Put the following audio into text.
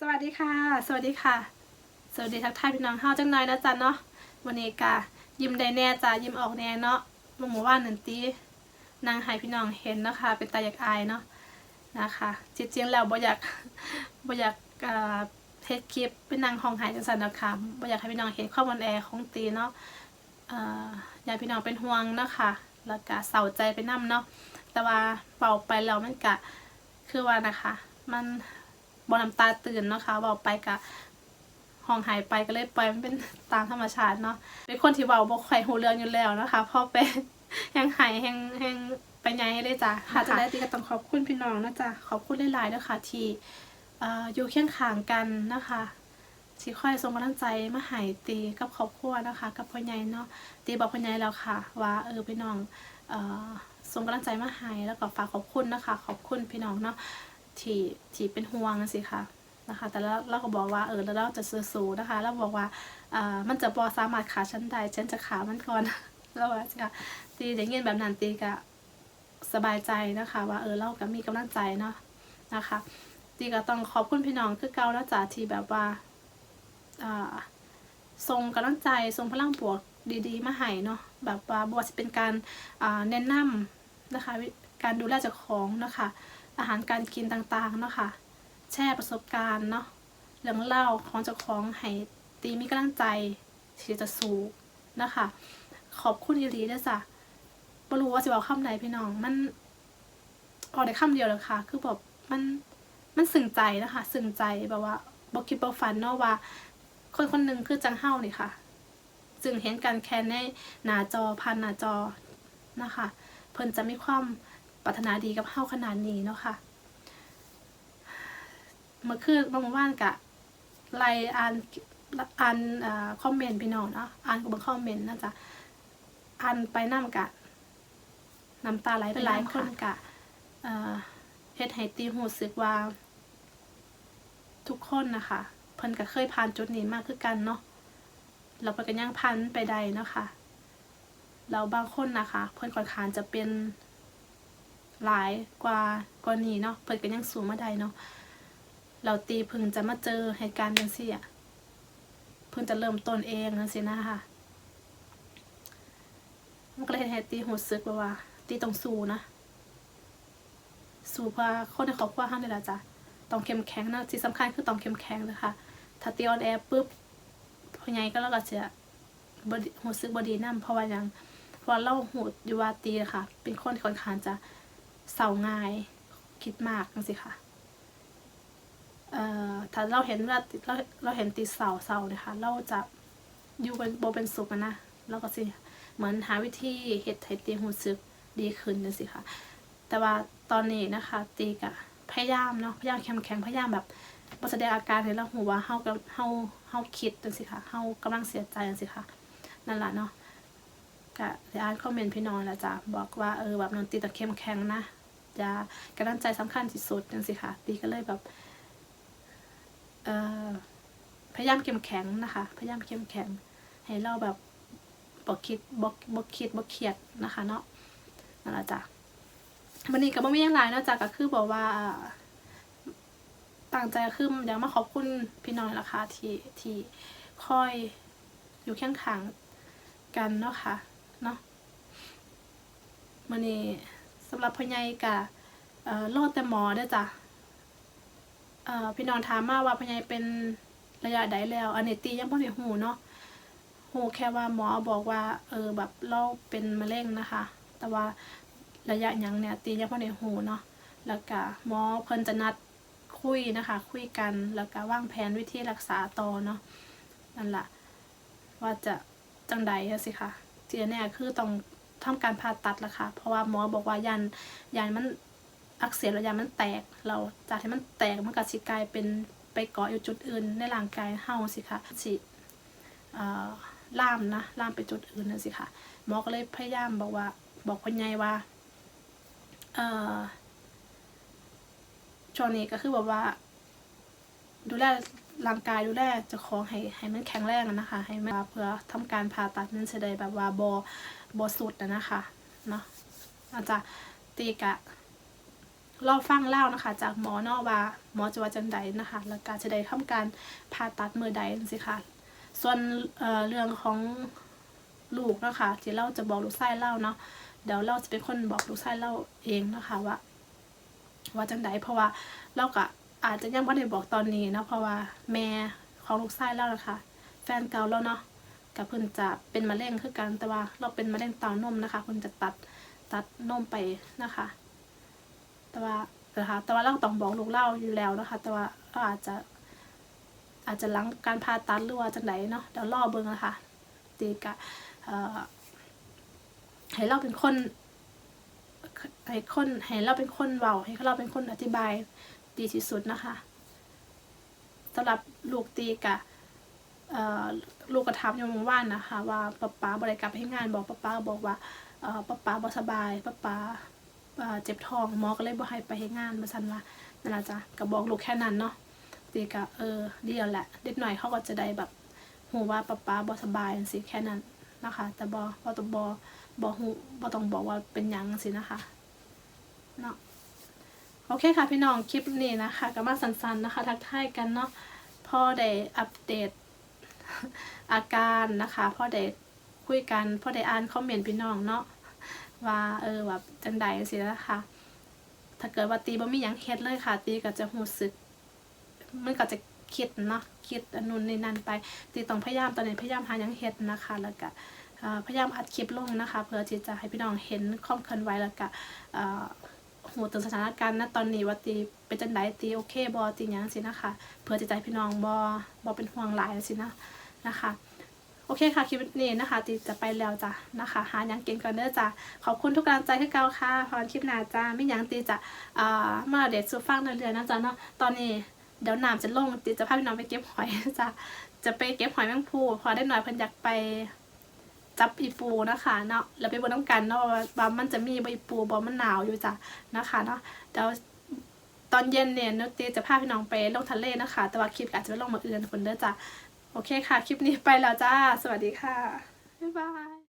สวัสดีค่ะ สวัสดีค่ะ สวัสดีทักทายพี่น้องเฮาจังหน่อยนะจ๊ะเนาะวันนี้กะยิ้มได้แน่จ้ะยิ้มออกแน่เนาะลงหมู่บ้านนันตีนางหายพี่น้องเห็นเนาะคะเป็นตาอยากอายเนาะนะคะจริงๆแล้วบ่อยากบ่อยากเอ่อเทสคลิปเป็นนางห้องหายจังสันนะคะบ่อยากให้พี่น้องเห็นข้อมูลแอร์ของตีเนาะอยากพี่น้องเป็นห่วงเนาะคะแล้วก็เศร้าใจไปนํเนาะแต่ว่าเป่าไปแล้วมันกะคือว่านะคะ มัน บอน้ำตาตื่นเนาะคะบอกไปกะห้องหายไปก็เลยปล่อยมันเป็นตามธรรมชาติเนาะเป็นคนที่เบาบอกไข่หูเรืองอยู่แล้วนะคะพอไปแห้งหายแห้งแห้งไปไงเลยจ้ะค่ะจะได้ตีก็ต้องขอบคุณพี่น้องนะจ๊ะขอบคุณหลายๆด้วยค่ะที่อยู่เคียงข้างกันนะคะที่คอยส่งกำลังใจมาหายตีกับครอบครัวนะคะ กับพ่อใหญ่เนาะตีบอกพ่อใหญ่แล้วค่ะ ว่าเออพี่น้องส่งกำลังใจมาให้แล้วก็ฝากขอบคุณนะคะ ขอบคุณพี่น้องเนาะ ที่ที่เป็นห่วงสิค่ะนะคะ แต่แล้วเราก็บอกว่าเออแล้วเราจะสู้ๆนะคะเราบอกว่าอ่ามันจะบอสามารถขาฉันได้ฉันจะขามันก่อนแล้วว่าสิค่ะตีได้ยินแบบนั้นตีก็สบายใจนะคะ ว่าเออเราก็มีกำลังใจเนาะนะคะตีก็ต้องขอบคุณพี่น้องคือเก่าแล้วจ้ะที่แบบว่าอ่าส่งกำลังใจส่งพลังบวกดีๆ มาให้เนาะแบบว่าบวจะเป็นการอ่าแนะนำนะคะ การดูแลเจ้าของนะคะ อาหารการกินต่างๆเนาะค่ะ แชร์ประสบการณ์เนาะเรื่องเล่าของเจ้าของให้ตีมีกำลังใจที่จะสู้นะคะ ขอบคุณอีหลีด้วยจ้ะบ่รู้ว่าสิบอกคำใดพี่น้อง มันออกได้คำเดียวเลยค่ะ คือแบบมันมันสึงใจนะคะสึงใจแบบว่าบอกคิดบอกฝันเนาะว่า คนคนหนึ่งคือจังเฮ้านี่ค่ะ จึงเห็นกันแค่ในหน้าจอพันหน้าจอนะคะ เพิ่นจะมีความ ปรารถนาดีกับเฮาขนาดนี้เนาะค่ะเมื่อคืนเมื่อวานกะไล่อ่านอ่านอ่าคอมเมนต์พี่น้องเนาะอ่านกับบางคอมเมนต์นะจ๊ะอ่านไปน้ำกะน้ำตาไหลไปหลายคนกะเอ่อเฮ็ดให้ตีหูสึกว่า ทุกคนนะคะเพิ่นก็เคยผ่านจุดนี้มากคือกันเนาะเราไปกันยังพันไปใดเนาะค่ะเราบางคนนะคะ เพิ่นค่อนข้างจะเป็น หลายกว่ากว่านี้เนาะเปิดกันยังสูงมาได้เนาะเราตีเพึ่งจะมาเจอเหตุการณ์จังซี่อะเพิ่งจะเริ่มต้นเองนั่นสินะคะมันก็เลยเฮ็ดให้ตีหูซึกว่า ตีต้องสู้นะสู้เพื่อคนในครอบครัวเฮานี่แหละจ้ะต้องเข้มแข็งนะที่สำคัญคือต้องเข้มแข็งเลยค่ะถ้าตีออนแอร์ปุ๊บพ่อใหญ่ก็แล้วก็จะบ่ดีหูซึกบ่ดีนํเพราะว่าหยังเพราะว่าเราหูอยู่ว่าตีค่ะ เป็นคนที่ค่อนข้างจะ เศร้าง่าย คิดมากจังสิค่ะเอ่อถ้าเราเห็นว่าเราเราเห็นตีเศร้าเศร้าเนี่ยค่ะ เราจะอยู่เป็นโบเป็นสุขอะนะเราก็สิเหมือนหาวิธีเฮ็ดให้ตีหูซึกดีขึ้นจังสิค่ะ แต่ว่าตอนนี้นะคะ ตีกะพยายามเนาะพยายามเข้มแข็งพยายามแบบบ่แสดงอาการให้เราหูว่าเฮากับเฮาเฮาคิดจังสิค่ะเฮากำลังเสียใจจังสิค่ะนั่นแหละเนาะก็ได้อ่านคอมเมนต์พี่น้องแล้วจ้ะบอกว่าเออแบบนอนตีต้องเข้มแข็งนะ จะกำลังใจสำคัญที่สุดจังสิค่ะตีก็เลยแบบพยายามเข้มแข็งนะคะ พยายามเข้มแข็ง ให้เราแบบบอกคิดบอกบอกคิดบอกเครียดนะคะเนาะนั่นแหละจ้ะวันนี้ก็บ่มีอย่างไรเนาะจ้ะก็คือบอกว่าตั้งใจคืออยากมาขอบคุณพี่น้องนะคะที่ที่คอยอยู่เคียงข้างกันเนาะค่ะเนาะวันนี้ สำหรับพ่อใหญ่กะรอดแต่หมอเด้อจ้ะพี่น้องถามมาว่าพ่อใหญ่เป็นระยะใดแล้วอันนี้ตียังบ่ได้ฮู้เนาะฮู้แค่ว่าหมอบอกว่า เออแบบเราเป็นมะเร็งนะคะ แต่ว่าระยะหยังเนี่ยตียังบ่ได้ฮู้เนาะแล้วก็หมอเพิ่นจะนัดคุยนะคะ คุยกันแล้วก็วางแผนวิธีรักษาต่อเนาะนั่นแหละว่าจะจังใดสิค่ะที่แน่คือต้อง ทำการผ่าตัดละค่ะ เพราะว่าหมอบอกว่ายันยันมันอักเสบแล้วยันมันแตก เราจากที่มันแตกมันก็สิกลายเป็นไปเกาะอยู่จุดอื่นในร่างกายเฮาสิค่ะสิล่ามนะล่ามไปจุดอื่นนั่นสิค่ะหมอก็เลยพยายามบอกว่า บอกคนใหญ่ว่าเอ่อช่วงนี้ก็คือแบบว่า ดูแล ร่างกายดูแลจะของให้ให้มันแข็งแรงนะคะ ให้มันเพื่อทำการผ่าตัดนั้นจะได้แบบว่าบอบอสุดนะคะเนาะอาจจะตีกะรอฟังเล่านะคะ จากหมอนาว่าหมอจะว่าจังใดนะคะ แล้วก็จะได้ทำการผ่าตัดมือใดจังซี่ค่ะส่วนเเรื่องของลูกนะคะที่เราจะบอกลูกไส้เล่าเนาะเดี๋ยวเราจะเป็นคนบอกลูกไส้เล่าเองนะคะว่าว่าจังใดเพราะว่าเราก็ อาจจะยังไม่ได้บอกตอนนี้นะเพราะว่าแม่ของลูกไส้เล่านะคะ แฟนเก่าแล้วเนาะกับเพิ่นจะเป็นมะเร็งคือกันแต่ว่าเราเป็นมะเร็งเต้านมนะคะเพิ่นจะตัดตัดนมไปนะคะ แต่ว่านะคะแต่ว่าเราต้องบอกลูกเล่าอยู่แล้วนะคะ แต่ว่าเราอาจจะ อาจจะหลังการผ่าตัดหรือว่าจังไดเนาะเดี๋ยวรอเบิ่งนะคะตีกะเอ่อให้เราเป็นคนให้คนให้เราเป็นคนเว้าให้เราเป็นคนอธิบาย ดีที่สุดนะคะสำหรับลูกตีกะเอ่อลูกกระทำอยู่เมื่านนะคะ ว่าป๊าป๊าบริกลับให้งานบอกป๊าป๊าบอกว่าป๊าป๊าบ่สบายป๊าป๊าเจ็บท้องหมอก็เลยบ่ให้ไปให้งานมาสันว่านั่นละจ้ะก็บอกลูกแค่นั้นเนาะตีกะเออเดียวแหละเด็กหน่อยเขาก็จะได้แบบหูว่าป๊าป๊าบอสบายสิแค่นั้นนะคะ แต่บอบอตบอบอหูบอต้องบอกว่าเป็นยังสินะคะเนาะ โอเคค่ะพี่น้องคลิปนี้นะคะก็มาสั้นๆนะคะ ทักทายกันเนาะพ่อได้อัปเดตอาการนะคะพ่อได้คุยกันพ่อได้อ่านคอมเมนต์พี่น้องเนาะว่าเออแบบจังใดสินะคะถ้าเกิดว่าตีบ่มีหยังเฮ็ดเลยค่ะ ตีก็จะรู้สึกมันก็จะคิดเนาะคิดอันนู้นนี่นั่นไป ตีต้องพยายามตอนนี้พยายามหาหยังเฮ็ดนะคะ แล้วก็พยายามอัดคลิปลงนะคะ เพื่อที่จะให้พี่น้องเห็นความเคลื่อนไหวแล้วก็ หูถึงสถานการณ์ณตอนนี้ว่าตีเป็นจังไดตีโอเคบอตีหยังสินะคะเพื่อที่จะให้พี่น้องบอบอเป็นห่วงหลายสินะนะคะโอเคค่ะคลิปนี้นะคะตีจะไปแล้วจ้ะนะคะหายังเก่งก่อนเด้อจ้ะขอบคุณทุกกำลังใจที่เกาค่ะพรคลิปหน้าจ้าไม่ยังตีจะอ่ามาเด็ดสูฟังเรื่อยๆนะจ๊ะเนาะตอนนี้เดี๋ยวน้ำจะลงติจะพาพี่น้องไปเก็บหอยจ้ะจะไปเก็บหอยแมงภูพอได้หน่อยเพิ่นอยากไป จับอีปูนะคะเนาะแล้วไปบนน้ำกันเนาะว่ามันจะมีใบปูบอมันหนาวอยู่จ้ะนะคะเนาะเดี๋ยวตอนเย็นเนี่ยนุตีจะพาพี่น้องไปลงทะเลนะคะ แต่ว่าคลิปอาจจะไปลงมาเอื่นคนเด้อจ้ะโอเคค่ะ คลิปนี้ไปแล้วจ้า สวัสดีค่ะ บ๊ายบาย